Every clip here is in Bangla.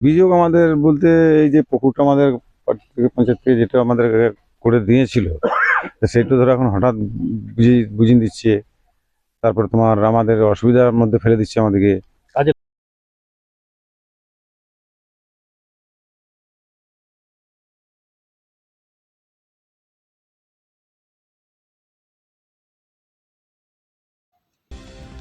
অভিযোগ আমাদের বলতে এই যে পুকুরটা আমাদের পঞ্চায়েত থেকে যেটা আমাদের করে দিয়েছিল সেটা ধরো এখন হঠাৎ বুঝিয়ে বুঝিয়ে দিচ্ছে। তারপর তোমার আমাদের অসুবিধার মধ্যে ফেলে দিচ্ছে আমাদেরকে।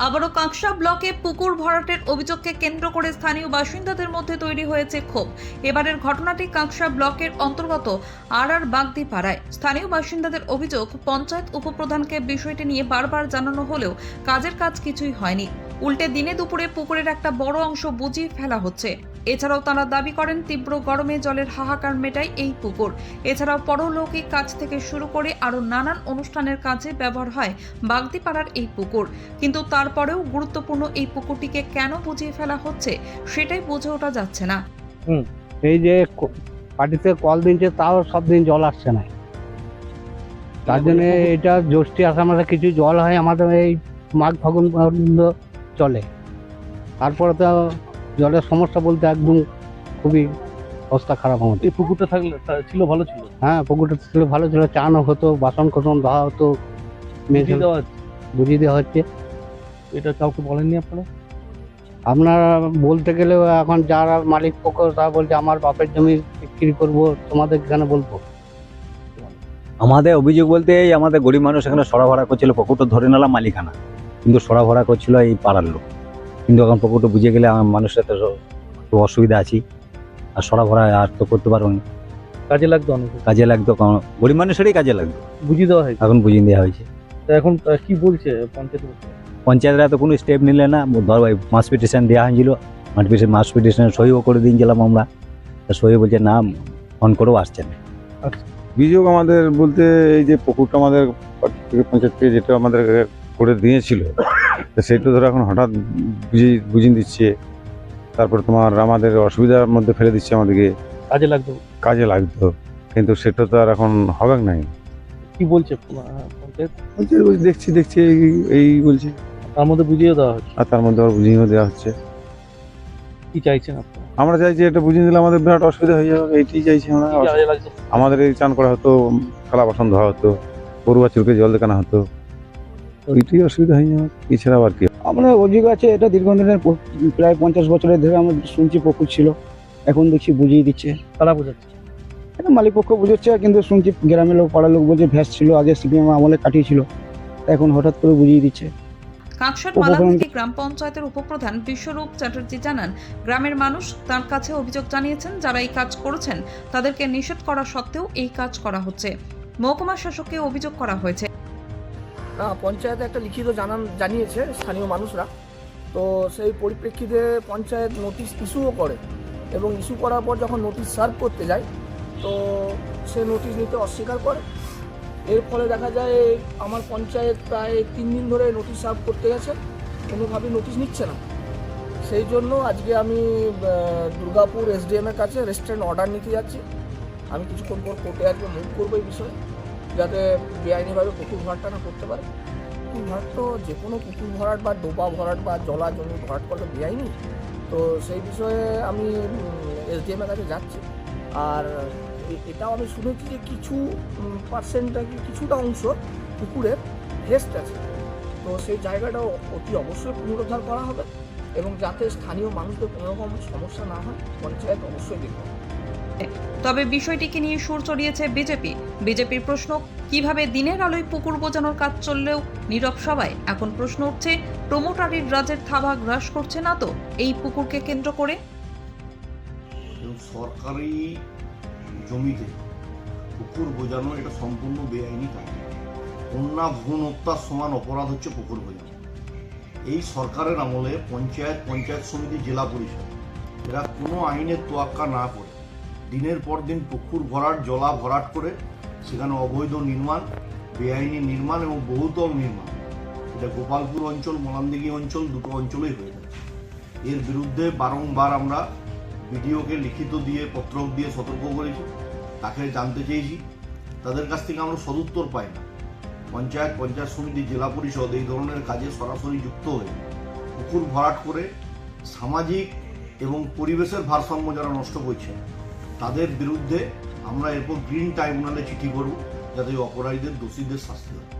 আবারও কাঁকসা ব্লকে পুকুর ভরাটের অভিযোগকে কেন্দ্র করে স্থানীয় বাসিন্দাদের মধ্যে তৈরি হয়েছে ক্ষোভ। এবারের ঘটনাটি কাঁকসা ব্লকের অন্তর্গত আর আর বাগদি পাড়ায় স্থানীয় বাসিন্দাদের অভিযোগ, পঞ্চায়েত উপপ্রধানকে বিষয়টি নিয়ে বারবার জানানো হলেও কাজের কাজ কিছুই হয়নি। উল্টে দিনে দুপুরে পুকুরের একটা বড় অংশ বুঝিয়ে ফেলা হচ্ছে। এছাড়াও তারা দাবি করেন, তীব্র গরমে জলের হাহাকার মেটায় এই পুকুর। এছাড়াও পরলৌকিক কাজ থেকে শুরু করে আরও নানান অনুষ্ঠানের কাজে ব্যবহার হয় বাগদিপাড়ার এই পুকুর। কিন্তু তারপরেও গুরুত্বপূর্ণ এই পুকুরটিকে কেন বুঝিয়ে ফেলা হচ্ছে, সেটাই বুঝে ওঠা যাচ্ছে না। এই যে পার্টিতে কল দিচ্ছে তাও সব দিন জল আসছে না। তার জন্য এটা জ্যৈষ্ঠী আসা মাসে কিছু জল হয়, আমাদের এই মাঘ ফাগুন চলে। তারপরে তো জলের সমস্যা বলতে একদম খুবই অবস্থা খারাপ আমাদের। এই পুকুরটা থাকলে তা- ছিল ভালো ছিল? হ্যাঁ পুকুরটা ছিল ভালো ছিল চানও হতো বাসন কোসন ধোয়া হতো বুঝিয়ে দেওয়া। বুঝিয়ে দেওয়া হচ্ছে। এটা কাউকে বলেননি আপনারা? আপনারা বলতে গেলে এখন যারা মালিক পক্ষ তারা বলছে আমার বাপের জমি বিক্রি করব তোমাদের কেন বলব। আমাদের অভিযোগ বলতে এই আমাদের গরিব মানুষ এখানে সরাভরা করছিল পুকুরটা ধরে নিলাম মালিকানা। কিন্তু সরাভরা করছিল এই পাড়ার লোক। কিন্তু এখন পুকুরটা বুঝে গেলে আমার মানুষের তো একটু অসুবিধা আছি। আর সরা ভরা আর তো করতে পারব না। কাজে লাগতো অনেক কাজে লাগতো কারণ গরিব মানুষেরই কাজে লাগতো। বুঝিয়ে দেওয়া হয়েছে? এখন বুঝিয়ে দেওয়া হয়েছে। তা এখন কি বলছে পঞ্চায়েত পঞ্চায়েতরা তো কোনো স্টেপ নিলে না ধর ভাই মাস পিটিশন দেওয়া হয়েছিল মাস পিটিশন মাস পিটিশন সইও করে দিয়েছিলাম আমরা। তা সই বলছে না ফোন করেও আসছে না। অভিযোগ আমাদের বলতে এই যে পুকুরটা আমাদের থেকে পঞ্চায়েত থেকে যেটা আমাদের করে দিয়েছিল তো সেটা ধরো এখন হঠাৎ বুঝিয়ে বুঝিয়ে দিচ্ছে তারপর তোমার আমাদের অসুবিধার মধ্যে ফেলে দিচ্ছে আমাদেরকে। কাজে লাগতো কাজে লাগতো কিন্তু সেটা তো আর এখন হবে নাই। কি বলছে পঞ্চায়েত দেখছি দেখছি এই- বলছে। তার মধ্যে বুঝিয়ে দেওয়া হচ্ছে। আর তার মধ্যে আবার বুঝিয়ে দেওয়া হচ্ছে। কি চাইছেন আপনারা? আমরা চাইছি এটা বুঝিয়ে দিলে আমাদের বিরাট অসুবিধা হয়ে যাবে এইটাই চাইছি আমরা। আমাদের এই চান করা হতো থালা বাসন ধোয়া হতো গরু চুলকে জল দেখানো হতো। ওইটাই অসুবিধা হয়ে যাবে এছাড়া আর কি? আমরা অভিযোগ আছে এটা দীর্ঘদিনের প্রায় পঞ্চাশ বছরের ধরে আমরা শুনছি পুকুর ছিল। এখন দেখছি বুঝিয়ে দিচ্ছে। তারা বোঝাচ্ছে। এটা মালিক পক্ষ বুঝাচ্ছে কিন্তু শুনছি গ্রামের লোক পাড়ার লোক বলছে ভ্যাস ছিল আগে সিপিএম আমলে কাটিয়েছিল। এখন হঠাৎ করে বুঝিয়ে দিচ্ছে। কাঁকসার উপপ্রধান- গ্রাম পঞ্চায়েতের উপপ্রধান বিশ্বরূপ চ্যাটার্জি জানান গ্রামের মানুষ তার কাছে অভিযোগ জানিয়েছেন যারা এই কাজ করেছেন তাদেরকে নিষেধ করা সত্ত্বেও এই কাজ করা হচ্ছে। মহকুমা শাসককে অভিযোগ করা হয়েছে। পঞ্চায়েতে একটা লিখিত জানান, জানিয়েছে স্থানীয় মানুষরা। তো সেই পরিপ্রেক্ষিতে পঞ্চায়েত নোটিশ ইস্যুও করে এবং ইস্যু করার পর যখন নোটিশ সার্ভ করতে যায়, তো সে নোটিশ নিতে অস্বীকার করে। এর ফলে দেখা যায় আমার পঞ্চায়েত প্রায় তিন দিন ধরে নোটিশ সার্ভ করতে গেছে, কোনোভাবেই নোটিশ নিচ্ছে না। সেই জন্য আজকে আমি দুর্গাপুর এসডিএমের কাছে রেস্টুরেন্ট অর্ডার নিতে যাচ্ছি। আমি কিছুক্ষণ পর কোর্টে আজকে মুভ করব এই বিষয়ে। যাতে বেআইনিভাবে পুকুর ভরাটটা না করতে পারে। পুকুর ভরাট তো যে কোনো পুকুর ভরাট বা ডোবা ভরাট বা জলা জমি ভরাট করা তো বেআইনি, তো সেই বিষয়ে আমি এসডিএম এর কাছে যাচ্ছি। আর এটাও আমি শুনেছি যে কিছু পার্সেন্ট কিছুটা অংশ পুকুরের ভেস্ট আছে। তো সেই জায়গাটাও অতি অবশ্যই পুনরুদ্ধার করা হবে এবং যাতে স্থানীয় মানুষদের কোনো রকম সমস্যা না হয়, পঞ্চায়েত অবশ্যই দেখবে। তবে বিষয়টিকে নিয়ে সুর চড়িয়েছে বিজেপি। বিজেপির প্রশ্ন, কীভাবে দিনের আলোয় পুকুর বোঝানোর কাজ চললেও নীরব সবাই? এখন প্রশ্ন উঠছে, প্রমোটারির রাজের থাবা গ্রাস করছে না তো? এই পুকুরকে কেন্দ্র করে? সরকারি জমিতে পুকুর বোঝানো এটা সম্পূর্ণ বেআইনি কাজ। কন্যা ভ্রূণ হত্যার সমান অপরাধ হচ্ছে পুকুর বোঝানো। এই সরকারের আমলে পঞ্চায়েত পঞ্চায়েত সমিতি, জেলা পরিষদ, এরা কোনো আইনের তোয়াক্কা না করে দিনের পর দিন পুকুর ভরাট, জলা ভরাট করে সেখানে অবৈধ নির্মাণ, বেআইনি নির্মাণ এবং বহুতল নির্মাণ। এটা গোপালপুর অঞ্চল, মলানদিঘি অঞ্চল, দুটো অঞ্চলেই হয়ে যাচ্ছে এর বিরুদ্ধে বারংবার আমরা বিডিওকে লিখিত দিয়ে পত্র দিয়ে সতর্ক করেছি, তাকে জানতে চেয়েছি। তাদের কাছ থেকে আমরা সদুত্তর পাই না। পঞ্চায়েত পঞ্চায়েত সমিতি, জেলা পরিষদ এই ধরনের কাজে সরাসরি যুক্ত হয়ে পুকুর ভরাট করে সামাজিক এবং পরিবেশের ভারসাম্য যারা নষ্ট করছে তাদের বিরুদ্ধে আমরা এরপর গ্রিন ট্রাইব্যুনালে চিঠি করব যাতে অপরাধীদের দোষীদের শাস্তি হয়।